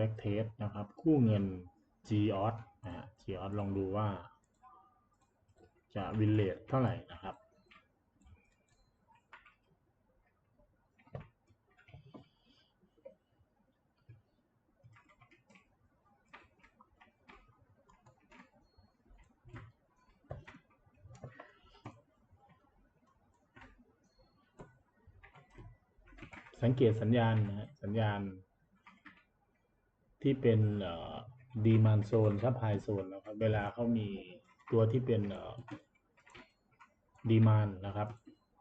back test นะครับ คู่เงิน g o t นะฮะ g o t ลองดูว่า จะวินเลทเท่าไหร่นะครับ สังเกตสัญญาณนะฮะสัญญาณ ที่เป็นดีมานโซนซับไฮโซนนะครับ เวลาเขามีตัวที่เป็นดีมานนะครับ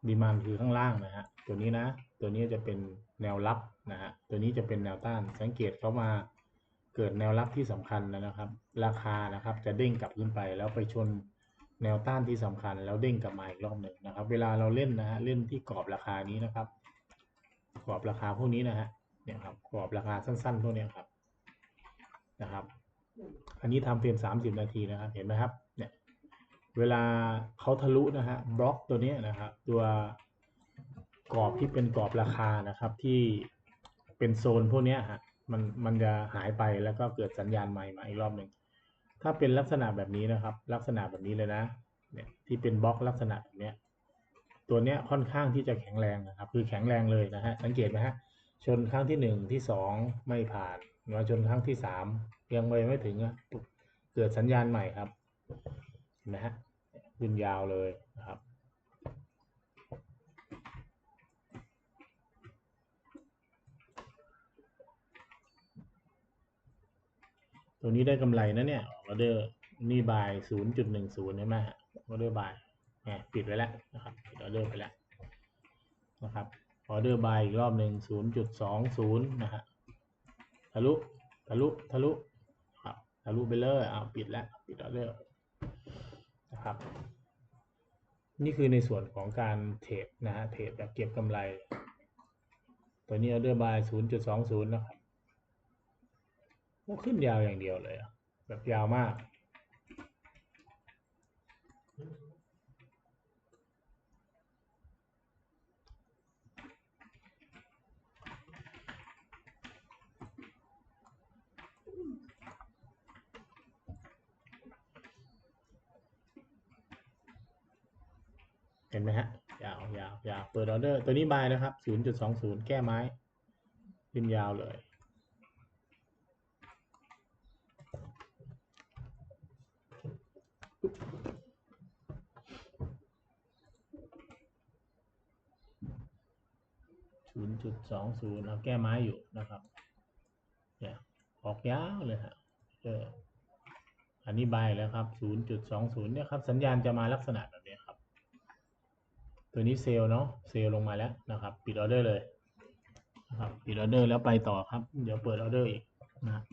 ดีมานคือข้างล่างนะฮะตัวนี้นะ ตัวนี้จะเป็นแนวรับนะฮะตัวนี้จะเป็นแนวต้านสังเกตเขามาเกิดแนวรับที่สำคัญนะครับ ราคานะครับจะเด้งกลับขึ้นไปแล้วไปชนแนวต้านที่สำคัญ แล้วเด้งกลับมาอีกรอบหนึ่งนะครับ เวลาเราเล่นนะฮะเล่นที่กรอบราคานี้นะครับ กรอบราคาพวกนี้นะฮะเนี่ยครับกรอบราคาสั้นๆพวกนี้ครับ นะครับ อันนี้ทำเพียงสามสิบนาทีนะครับ เห็นไหมครับ เนี่ย เวลาเขาทะลุนะฮะบล็อกตัวนี้นะครับ ตัวกรอบที่เป็นกรอบราคานะครับ ที่เป็นโซนพวกนี้ฮะ มันมันจะหายไปแล้วก็เกิดสัญญาณใหม่มาอีกรอบหนึ่ง ถ้าเป็นลักษณะแบบนี้นะครับ ลักษณะแบบนี้เลยนะ เนี่ยที่เป็นบล็อกลักษณะแบบนี้ตัวเนี้ยค่อนข้างที่จะแข็งแรงนะครับ คือแข็งแรงเลยนะฮะ สังเกตไหมฮะ ชนครั้งที่หนึ่งที่สองไม่ผ่านมาชนครั้งที่สาม ยังไปไม่ถึงอะเกิดสัญญาณใหม่ครับเห็นไหมฮะขึ้นยาวเลยนะครับ ตัวนี้ได้กำไรนะเนี่ยออเดอร์นี่บายศูนย์จุดหนึ่งศูนย์ใช่ไหมฮะออเดอร์บายปิดไว้แล้วนะครับปิดออเดอร์ไปแล้วนะครับออเดอร์บายอีกรอบหนึ่งศูนย์จุดสองศูนย์นะฮะทะลุทะลุทะลุ ทะลุไปเลยอ้าปิดแล้วปิดออเดอร์นะครับ นี่คือในส่วนของการเทรดนะฮะเทรดแบบเก็บกำไร ตัวนี้ออเดอร์บายศูนย์จุดสองศูนย์นะครับก็ขึ้นยาวอย่างเดียวเลยอะแบบยาวมาก เห็นไหมฮะ ยาวยาวยาวเปิดออเดอร์ตัวนี้บายนะครับ0.20แก้ไม้ขึ้นยาวเลย0.20เอาแก้ไม้อยู่นะครับเนี่ยออกยาวเลยฮะเอออันนี้บายแล้วครับ0.20เนี่ยครับ สัญญาณจะมาลักษณะแบบ ตัวนี้เซล์เนาะเซลล์ลงมาแล้วนะครับ ปิดออเดอร์เลยนะครับปิดออเดอร์แล้วไปต่อครับ เดี๋ยวเปิดออเดอร์อีกนะ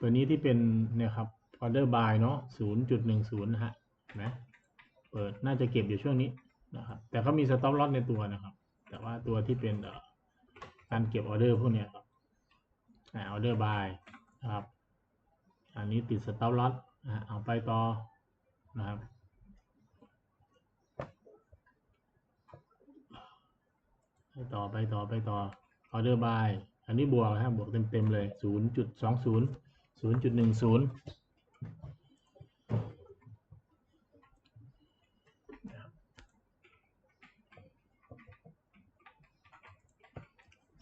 ตัวนี้ที่เป็นเนี่ยครับออเดอร์บายเนาะ0.10นะฮะเห็นย์ฮะนะเปิดน่าจะเก็บอยู่ช่วงนี้นะครับแต่เขามีสต็อปลอสในตัวนะครับ แต่ว่าตัวที่เป็นการเก็บออเดอร์พวกเนี้ยครับออเดอร์บายนะครับ อันนี้ติดสต็อปลอสเอาไปต่อนะครับ ไป ต่อไปต่อไปต่อออเดอร์บายอันนี้บวกนะครับบวกเต็มๆเลย 0.20 0.10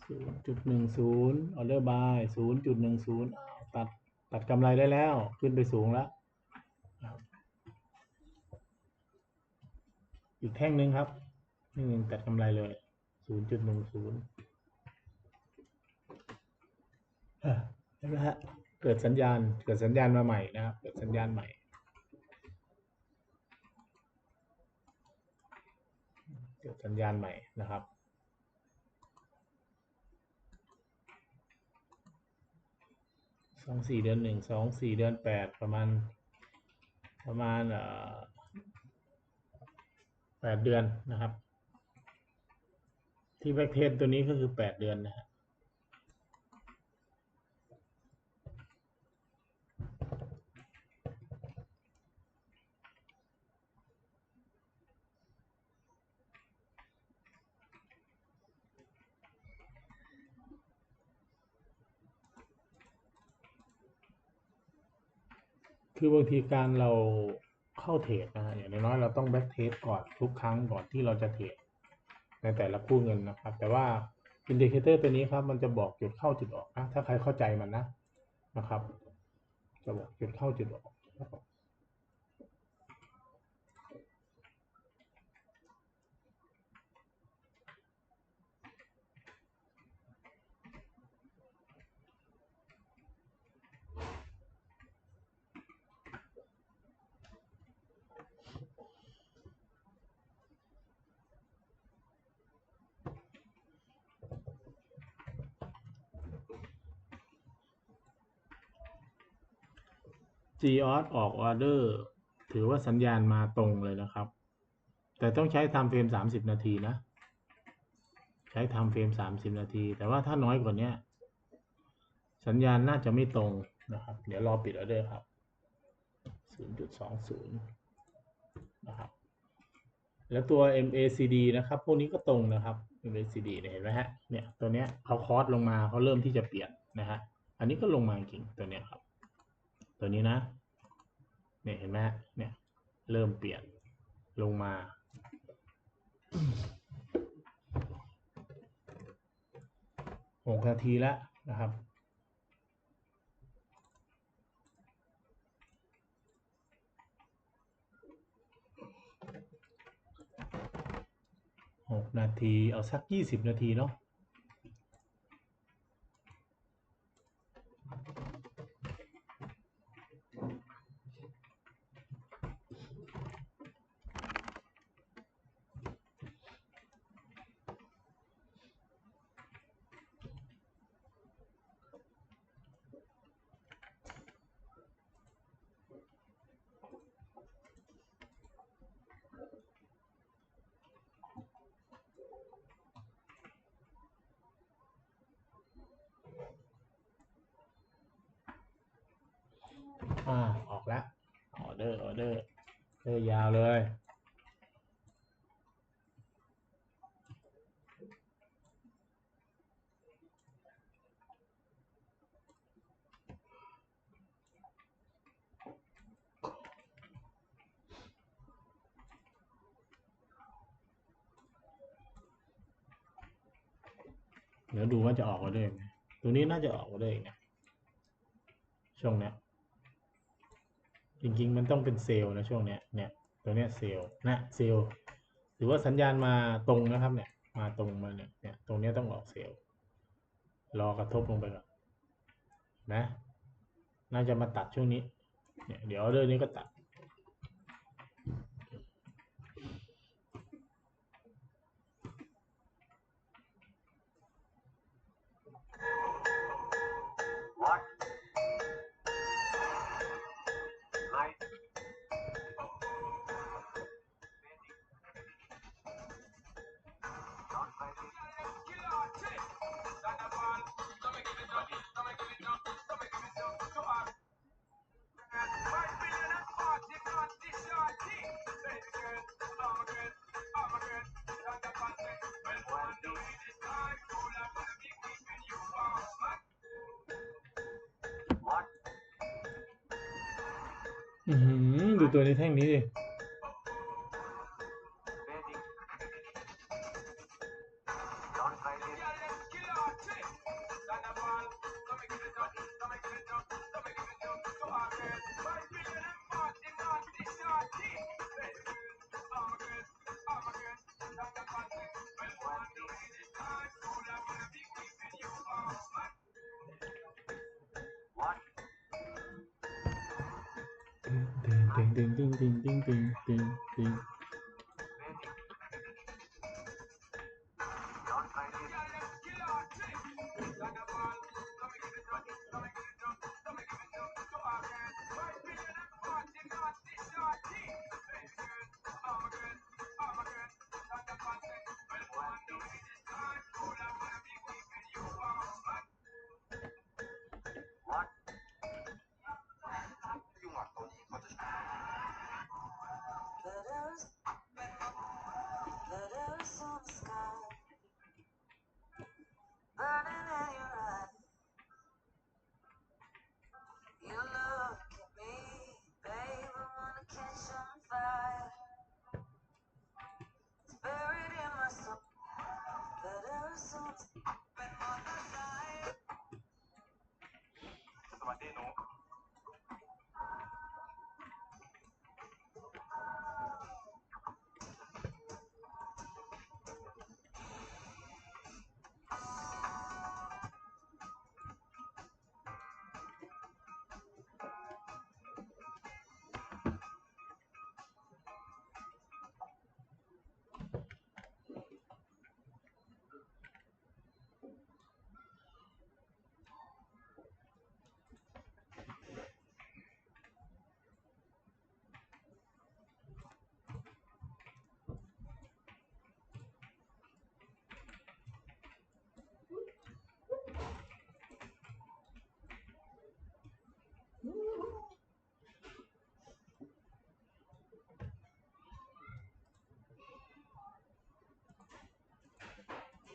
0.10ออเดอร์บาย0.10 ตัดตัดกำไรได้แล้วขึ้นไปสูงแล้ว อีกแท่งหนึ่งครับนี่หนึ่งตัดกำไรเลย ศูนย์จุดหนึ่งศูนย์เห็นไหมฮะเกิดสัญญาณเกิดสัญญาณมาใหม่นะครับเกิดสัญญาณใหม่เกิดสัญญาณใหม่นะครับสองสี่เดือนหนึ่งสองสี่เดือนแปดประมาณประมาณเอ่อแปดเดือนนะครับ ที่แบ็กเทนตัวนี้ก็คือแปดเดือนนะครับคือบางทีการเราเข้าเทรดนะฮะอย่างน้อยเราต้องแบ็กเทสก่อนทุกครั้งก่อนที่เราจะเทรด ในแต่ละคู่เงินนะครับ แต่ว่าอินดิเคเตอร์ตัวนี้ครับมันจะบอกจุดเข้าจุดออกนะถ้าใครเข้าใจมันนะนะครับ จะบอกจุดเข้าจุดออกนะครับ g o s ออกออเดอร์ถือว่าสัญญาณมาตรงเลยนะครับ แต่ต้องใช้ทม์เฟรมสามสิบนาทีนะ ใช้ทม์เฟรมสามสิบนาที แต่ว่าถ้าน้อยกว่านี้สัญญาณน่าจะไม่ตรงนะครับ เดี๋ยวรอปิดออเดอร์ครับศูนย์จุดสองศูนย์นะครับ แล้วตัว MACD นะครับ พวกนี้ก็ตรงนะครับ MACD เนี่ยเห็นไหมฮะ เนี่ยตัวเนี้ยเขาคอร์สลงมาเขาเริ่มที่จะเปลี่ยนนะฮะ อันนี้ก็ลงมาจริงตัวเนี้ยครับ ตัวนี้นะ เนี่ยเห็นไหมฮะเนี่ยเริ่มเปลี่ยนลงมาหกนาทีแล้วนะครับหกนาที เอาสักยี่สิบนาทีเนาะ อ่าออกแล้วออเดอร์ออเดอร์เออยาวเลยเดี๋ยวดูว่าจะออกออเดอร์ไหมตัวนี้น่าจะออกออเดอร์อีกนะช่วงเนี้ย จริงๆ มันต้องเป็นเซลล์นะช่วงเนี้ยเนี่ยตัวเนี้ยเซลล์นะเซลล์หรือว่าสัญญาณมาตรงนะครับเนี่ยมาตรงมาเนี่ยเนี่ยตรงเนี้ยต้องออกเซลล์รอกระทบลงไปก่อนนะ น่าจะมาตัดช่วงนี้เนี่ยเดี๋ยวออเดองนี้ก็ตัด อือหือดูตัวนี้แท่งนี้ดิ ติงติงติงติง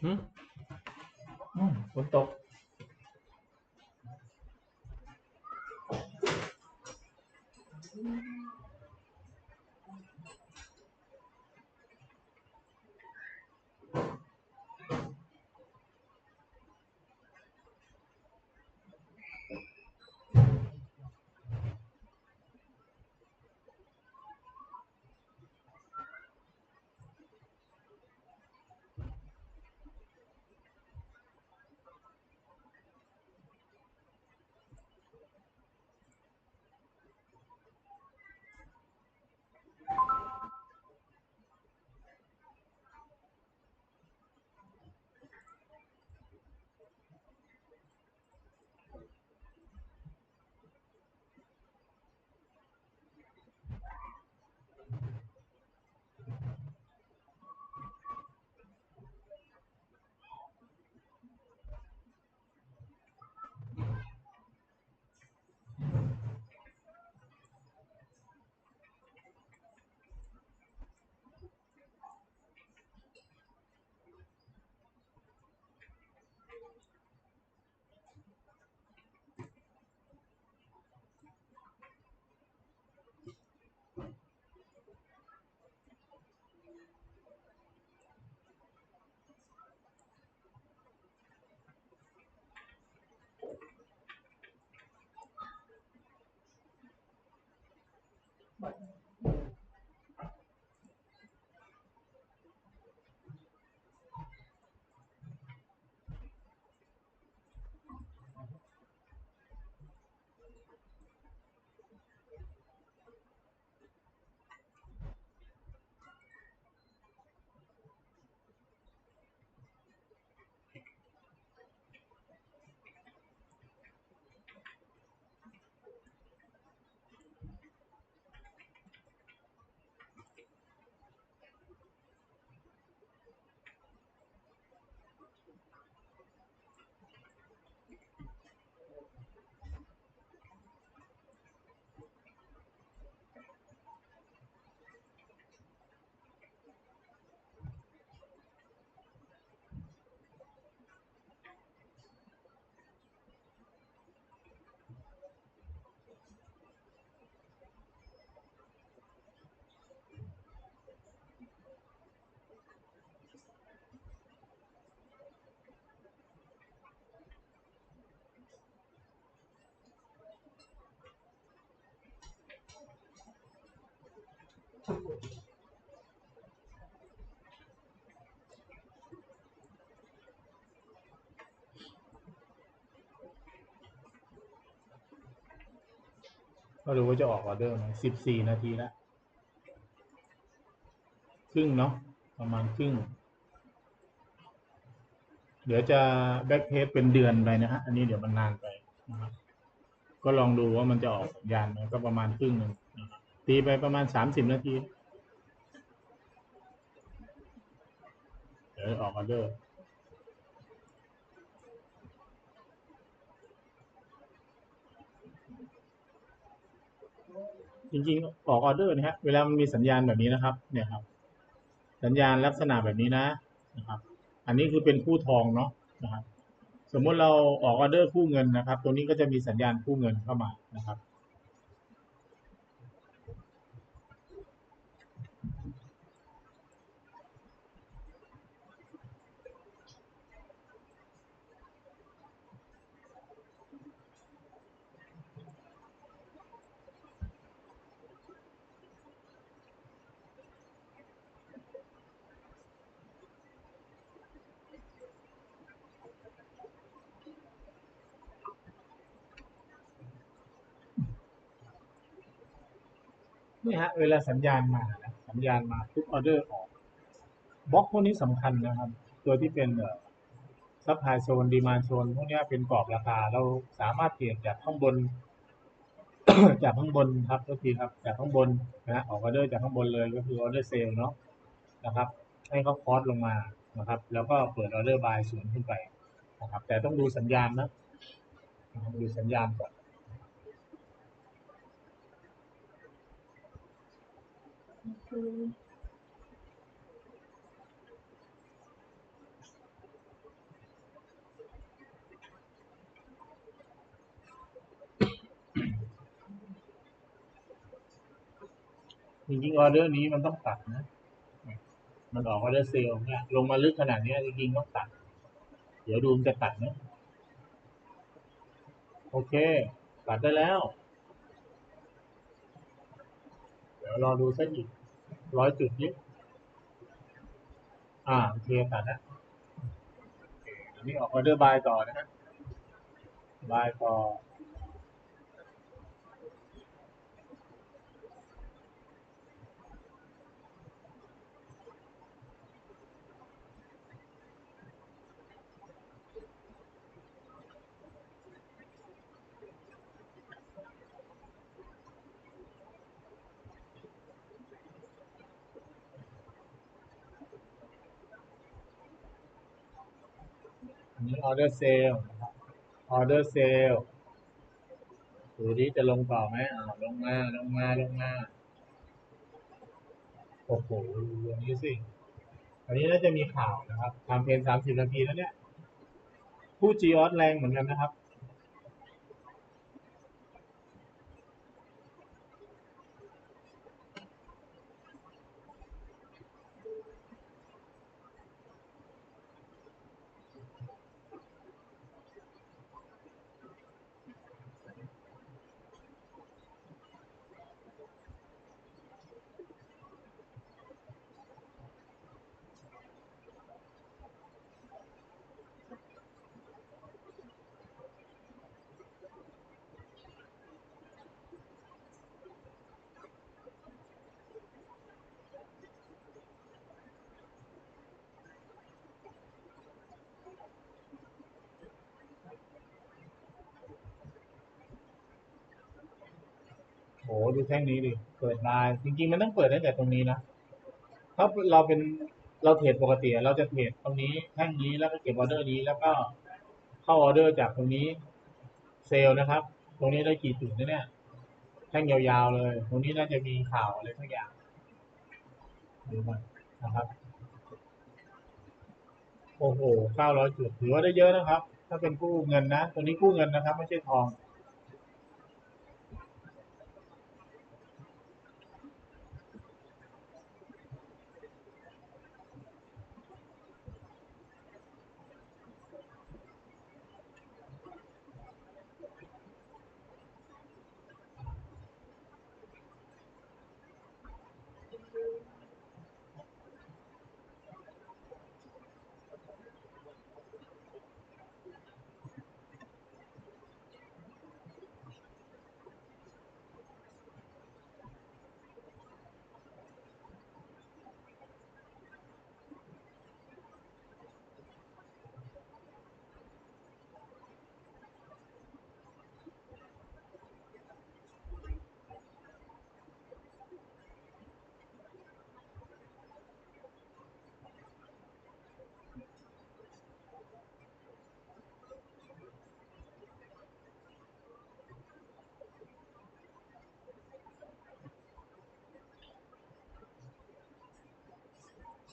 หืมอื ก็รู้ว่าจะออกออเดอร์ไหมสิบสี่นาทีแล้วครึ่งเนาะประมาณครึ่ง เดี๋ยวจะแบ็กเพจเป็นเดือนไปนะฮะ อันนี้เดี๋ยวมันนานไปนะครับก็ลองดูว่ามันจะออกสัญญาณไหมก็ประมาณครึ่งหนึ่งนะตีไปประมาณสามสิบนาที เดี๋ยวออกออเดอร์ จริงๆ ออกออเดอร์นะฮะ เวลามันมีสัญญาณแบบนี้นะครับ เนี่ยครับ สัญญาณลักษณะแบบนี้นะนะครับ อันนี้คือเป็นคู่ทองเนาะนะครับ สมมุติเราออกออเดอร์คู่เงินนะครับตรงนี้ก็จะมีสัญญาณคู่เงินเข้ามานะครับ นี่ฮะเวลาสัญญาณมานะสัญญาณมาทุกออเดอร์ออกบล็อกพวกนี้สำคัญนะครับ ตัวที่เป็นซัพพลายโซนดีมานโซนพวกนี้เป็นกรอบราคา เราสามารถเปลี่ยนจากข้างบน จากข้างบนครับก็ทีครับ จากข้างบนนะออกออเดอร์จากข้างบนเลยก็คือออเดอร์เซลเนาะนะครับ ให้เขาคอสลงมานะครับ แล้วก็เปิดออเดอร์บายศูนขึ้นไปนะครับ แต่ต้องดูสัญญาณนะดูสัญญาณก่อน จริงๆออเดอร์นี้มันต้องตัดนะ มันออกออเดอร์เซลล์เนี่ลงมาลึกขนาดนี้จริงๆต้องตัด เดี๋ยวดูมันจะตัดนะ โอเค ตัดได้แล้ว ดี๋ยวรอดูสักอีกร้อยจุดนี้ อ่าโอเคตัดนะโอเคอันนี้ออกออเดอร์บายต่อนะฮะบายต่อ อันนี้ออเดอร์เซลออเดอร์เซลดูดิจะลงต่อไหมอ่าลงมาลงมาลงมาโอ้โหดูอันนี้สิ อันนี้น่าจะมีข่าวนะครับทำเพลงสามสิบนาทีแล้วเนี่ย ผู้จีออสแรงเหมือนกันนะครับ ดูแท่งนี้ดิ เปิดได้จริงๆ มันต้องเปิดตั้งแต่ตรงนี้นะ ถ้าเราเป็นเราเทรดปกติ เราจะเทรดตรงนี้แท่งนี้แล้วก็เก็บออเดอร์นี้แล้วก็เข้าออเดอร์จากตรงนี้เซลล์นะครับ ตรงนี้ได้กี่จุดนะเนี่ย แท่งยาวๆเลย ตรงนี้น่าจะมีข่าวอะไรสักอย่างดูมันนะครับ โอ้โหเก้าร้อยจุดถือว่าได้เยอะนะครับ ถ้าเป็นกู้เงินนะ ตัวนี้กู้เงินนะครับ ไม่ใช่ทอง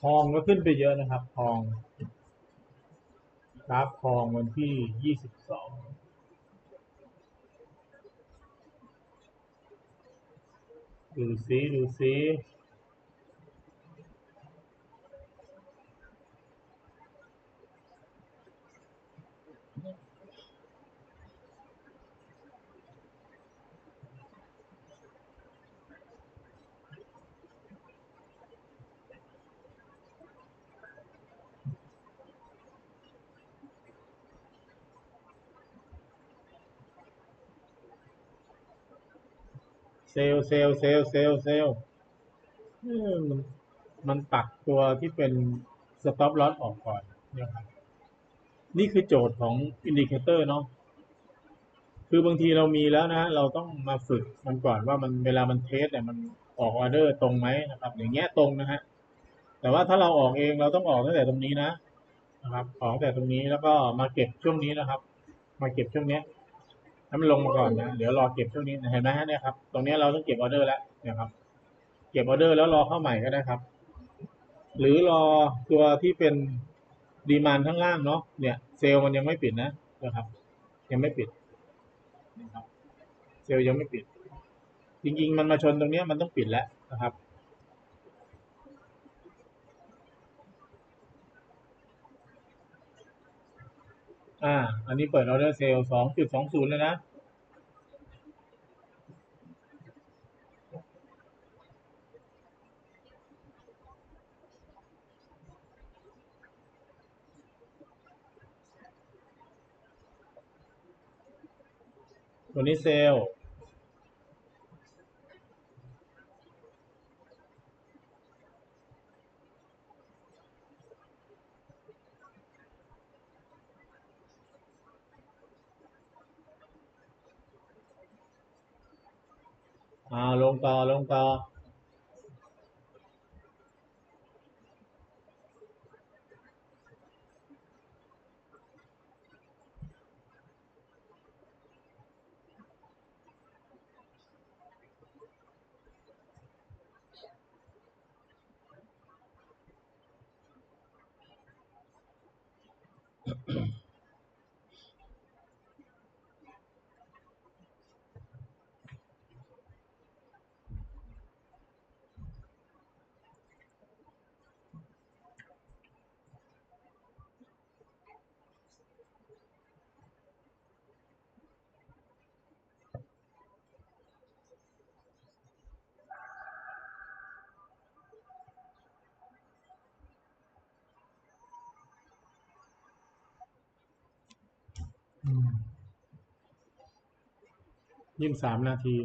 ทองก็ขึ้นไปเยอะนะครับ ทองกราฟทองวันที่ยี่สิบสองดูซิดูซิ เซลเซลเซลเซลเซลมันมันปักตัวที่เป็นสต็อปล s s ออกก่อนนี่ยครับนี่คือโจทย์ของอินดิเคเตอร์เนาะคือบางทีเรามีแล้วนะ เราต้องมาฝึกมันก่อนว่ามันเวลามันเทสเนี่ยมันออกออเดอร์ตรงไหมนะครับ อย่างเงี้ยตรงนะฮะแต่ว่าถ้าเราออกเองเราต้องออกตั้งแต่ตรงนี้นะนะครับออกตั้งแต่ตรงนี้แล้วก็มาเก็บช่วงนี้นะครับ มาเก็บช่วงเนี้ย ให้มันลงมาก่อนนะ เดี๋ยวรอเก็บช่วงนี้เห็นไหมฮะเนี่ยครับ ตรงนี้เราต้องเก็บออเดอร์แล้วเนี่ยครับ เก็บออเดอร์แล้วรอเข้าใหม่ก็ได้ครับ หรือรอตัวที่เป็นดีมานข้างล่างเนาะ เนี่ย เซลล์มันยังไม่ปิดนะนะครับ ยังไม่ปิดนะครับ เซลล์ยังไม่ปิด จริงๆ มันมาชนตรงนี้มันต้องปิดแล้วนะครับ อ่า อันนี้เปิดออเดอร์เซลล์สองจุดสองศูนย์เลยนะ ตัวนี้เซลล์ ลงต่อลงต่อ ยี่สิบสามนาที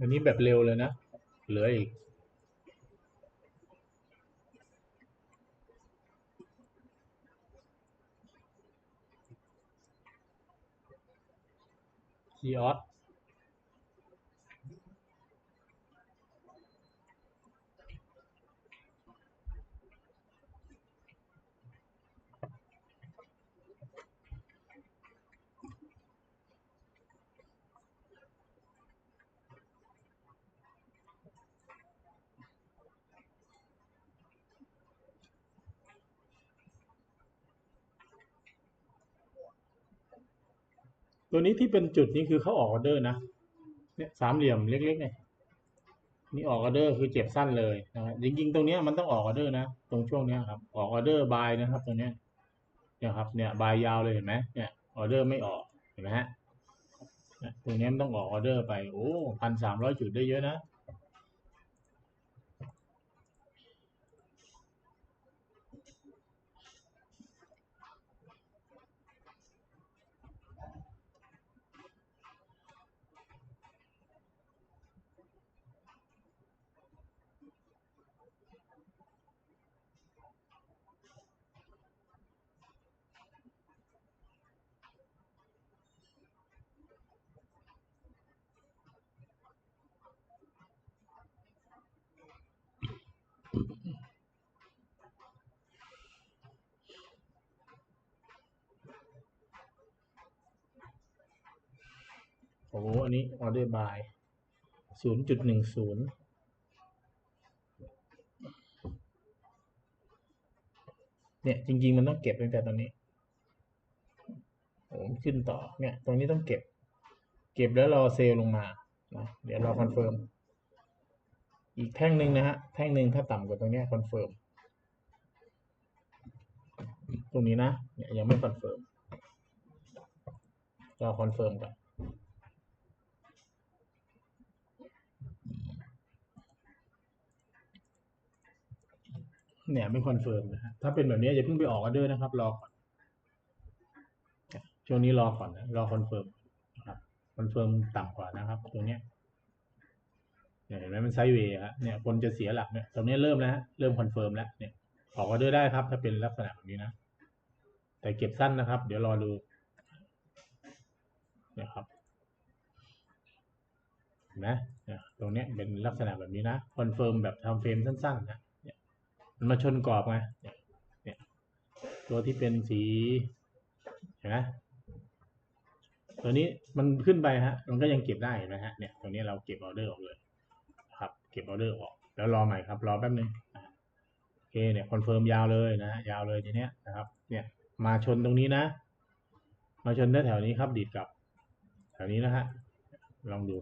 อันนี้แบบเร็วเลยนะ เหลืออีก ซีออ ตัวนี้ที่เป็นจุดนี้คือเขาออกออเดอร์นะเนี่ยสามเหลี่ยมเล็กๆเนี่ยนี่ออกออเดอร์คือเจ็บสั้นเลยนะครับจริงๆ ตรงนี้มันต้องออกออเดอร์นะ ตรงช่วงนี้ครับออกออเดอร์บายนะครับตรงนี้เนี่ยครับ เนี่ยบายยาวเลยเห็นไหมเนี่ยออเดอร์ไม่ออกเห็นไหมฮะตรงนี้มันต้องออกออเดอร์ไปโอ้พันสามร้อยจุดได้เยอะนะ โอ้โหอันนี้ออเดอร์บายศูนย์จุดหนึ่งศูนย์เนี่ยจริง ๆ มันต้องเก็บตั้งแต่ตรงนี้โอ้ขึ้นต่อเนี่ย ตรงนี้ต้องเก็บ เก็บแล้วรอเซลลงมานะเดี๋ยวรอคอนเฟิร์มอีกแท่งหนึ่งนะฮะ แท่งหนึ่งถ้าต่ำกว่าตรงนี้คอนเฟิร์มตรงนี้นะเนี่ยยังไม่คอนเฟิร์มรอคอนเฟิร์มก่อน เนี่ยไม่คอนเฟิร์มนะฮะถ้าเป็นแบบนี้อย่าเพิ่งไปออกออเดอร์นะครับ รอก่อนช่วงนี้รอก่อนนะรอคอนเฟิร์มนะครับคอนเฟิร์มต่ำกว่านะครับตรงเนี้ยเนี่ยเห็นไหมมันไซด์เวย์ฮะเนี่ยคนจะเสียหลักเนี่ยตรงนี้เริ่มแล้วฮะเริ่มคอนเฟิร์มแล้วเนี่ยออกออเดอร์ได้ครับ ถ้าเป็นลักษณะแบบนี้นะ แต่เก็บสั้นนะครับ เดี๋ยวรอดูเนี่ยครับเห็นไหมเนี่ยตรงนี้เป็นลักษณะแบบนี้นะคอนเฟิร์มแบบทำเฟรมสั้นๆนะ มันมาชนกรอบไงเนี่ยตัวที่เป็นสีเห็นไหมตัวนี้มันขึ้นไปฮะ มันก็ยังเก็บได้นะฮะ เนี่ยตรงนี้เราเก็บออเดอร์ออกเลย ครับ เก็บออเดอร์ออก แล้วรอใหม่ครับ รอแป๊บนึงโอเค เนี่ย คอนเฟิร์มยาวเลยนะ ยาวเลยทีเนี้ยนะครับ เนี่ย มาชนตรงนี้นะ มาชนแถวนี้ครับ ดีดกลับ แถวนี้นะฮะ ลองดู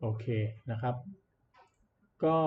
โอเคนะครับ ก็